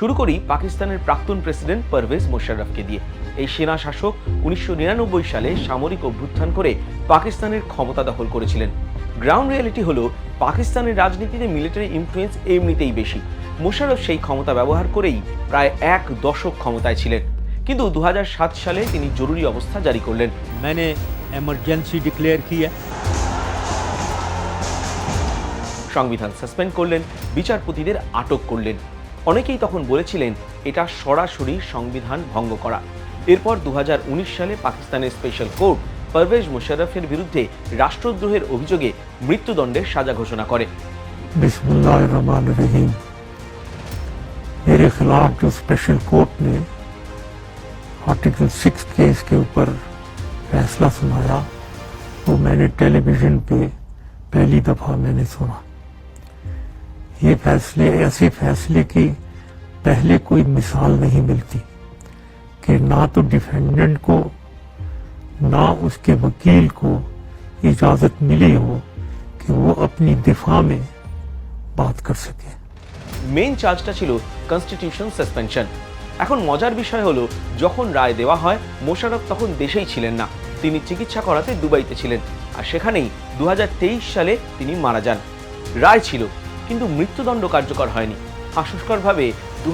শুরু করি পাকিস্তানের প্রাক্তন প্রেসিডেন্ট পারভেজ মোশাররফকে দিয়ে। এই সেনা শাসক উনিশশো নিরানব্বই সালে সামরিক অভ্যুত্থান করে পাকিস্তানের ক্ষমতা দখল করেছিলেন। গ্রাউন্ড রিয়ালিটি হলো পাকিস্তানের রাজনীতিতে মিলিটারি ইনফ্লুয়েন্স এমনিতেই বেশি। মোশারফ সেই ক্ষমতা ব্যবহার করেই প্রায় এক দশক ক্ষমতায় ছিলেন। কিন্তু দু হাজার সাত সালে তিনি জরুরি অবস্থা জারি করলেন। মানে এমার্জেন্সি ডিক্লেয়ার কি সংবিধান সাসপেন্ড করলেন বিচারপতিদের আটক করলেন। অনেকেই তখন বলেছিলেন এটা সরাসরি সংবিধান ভঙ্গ করা এরপর দু সালে পাকিস্তানের স্পেশাল কোর্ট পারভেজ মোশাররফের বিরুদ্ধে রাষ্ট্রদ্রোহের অভিযোগে মৃত্যুদণ্ডের সাজা ঘোষণा করে बिस्मिल्लाहिर्रहमानिर्रहीम मेरे खिलाफ जो स्पेशल कोर्ट ने आर्टिकल सिक्स केस के ऊपर फैसला सुनाया वो मैंने टेलीविजन पे पहली दफा मैंने सुना ये फैसले ऐसे फैसले की पहले कोई मिसाल नहीं मिलती कि ना तो डिफेंडेंट को ना उसके वकील को इजाजत मिली हो कि वो अपनी दिफा में बात कर सके মেইন চার্জটা ছিল কনস্টিটিউশন সাসপেনশন এখন মজার বিষয় হলো যখন রায় দেওয়া হয় মোশাররফ তখন দেশেই ছিলেন না তিনি চিকিৎসা করাতে দুবাইতে ছিলেন আর সেখানেই দু সালে তিনি মারা যান রায় ছিল কিন্তু মৃত্যুদণ্ড কার্যকর হয়নি। হাস্যস্করভাবে দু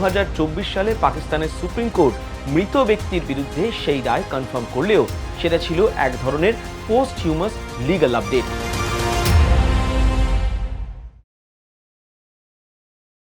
সালে পাকিস্তানের সুপ্রিম কোর্ট মৃত ব্যক্তির বিরুদ্ধে সেই রায় কনফার্ম করলেও সেটা ছিল এক ধরনের পোস্ট হিউমাস লিগাল আপডেট।